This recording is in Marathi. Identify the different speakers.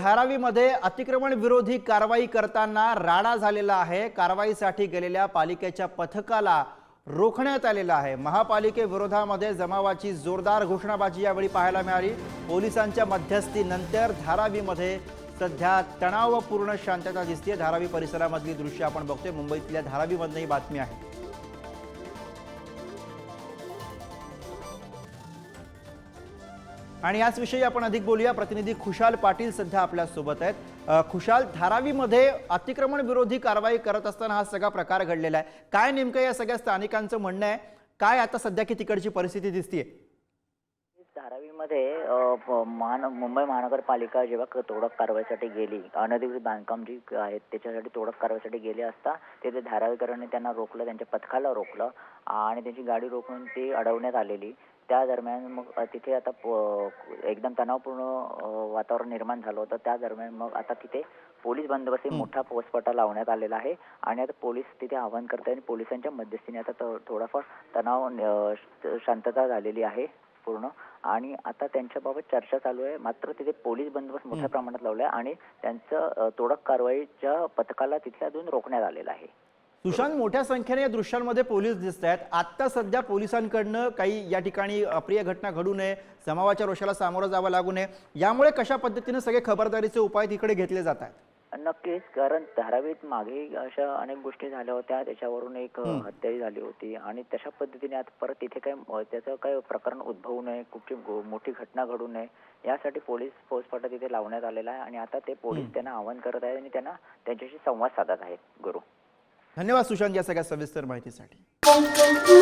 Speaker 1: धारावीमध्ये अतिक्रमण विरोधी कारवाई करताना राडा झालेला आहे. कारवाईसाठी गेलेल्या पालिकेच्या पथकाला रोखण्यात आलेलं आहे. महापालिकेविरोधामध्ये जमावाची जोरदार घोषणाबाजी यावेळी पाहायला मिळाली. पोलिसांच्या मध्यस्थीनंतर धारावीमध्ये सध्या तणावपूर्ण शांतता दिसते धारावी परिसरामधली दृश्य आपण बघतोय. मुंबईतल्या धारावीमधनं ही बातमी आहे. आणि याचविषयी आपण अधिक बोलूया. प्रतिनिधी खुशाल पाटील सध्या आपल्यासोबत आहेत. खुशाल धारावीमध्ये अतिक्रमण विरोधी कारवाई करत असताना हा सगळा प्रकार घडलेला आहे. काय नेमकं या सगळ्या स्थानिकांचं म्हणणं आहे? काय आता सध्या की तिकडची परिस्थिती दिसतीये?
Speaker 2: धारावीमध्ये महान मुंबई महानगरपालिका जेव्हा तोडक कारवाईसाठी गेली अनधिकृत बांधकाम जी आहेत त्याच्यासाठी तोडक कारवाईसाठी गेली असता तिथे धारावीकरांनी त्यांना रोखलं त्यांच्या पथकाला रोखलं आणि त्यांची गाडी रोखून ती अडवण्यात आलेली. त्या दरम्यान मग तिथे आता प- एकदम तणावपूर्ण वातावरण निर्माण झालं होतं. त्या दरम्यान मग आता तिथे पोलीस बंदोबस्त मोठा पोस्टपटा लावण्यात आलेला आहे आणि आता पोलीस तिथे आवाहन करत आणि पोलिसांच्या मध्यस्थीने आता तो- थोडाफार तणाव श- शांतता झालेली आहे पूर्ण. आणि आता त्यांच्याबाबत चर्चा चालू आहे. मात्र तिथे पोलीस बंदोबस्त मोठ्या प्रमाणात लावला आहे आणि त्यांचं अ, तोडक कारवाईच्या पथकाला तिथे अजून रोखण्यात आलेलं आहे.
Speaker 1: सुशांत मोठ्या संख्येने या दृश्यांमध्ये पोलीस दिसत आहेत. आत्ता सध्या पोलिसांकडनं काही या ठिकाणी अप्रिय घटना घडू नये जमावाच्या रोषाला सामोरं जावं लागू नये. यामुळे कशा पद्धतीने सगळे खबरदारीचे उपाय तिकडे घेतले जात आहेत?
Speaker 2: नक्कीच कारण धारावीत मागे अशा अनेक गोष्टी झाल्या होत्या. त्याच्यावरून एक हत्याही झाली होती. आणि तशा पद्धतीने आता परत तिथे काही त्याचं काही प्रकरण उद्भवू नये कुठची मोठी घटना घडू नये. यासाठी पोलीस फौजफाटा तिथे लावण्यात आलेला आहे. आणि आता ते पोलीस त्यांना आवाहन करत आहेत आणि त्यांना त्यांच्याशी संवाद साधत आहेत. गुरु.
Speaker 1: धन्यवाद सुशांत या सगळ्या सविस्तर माहितीसाठी.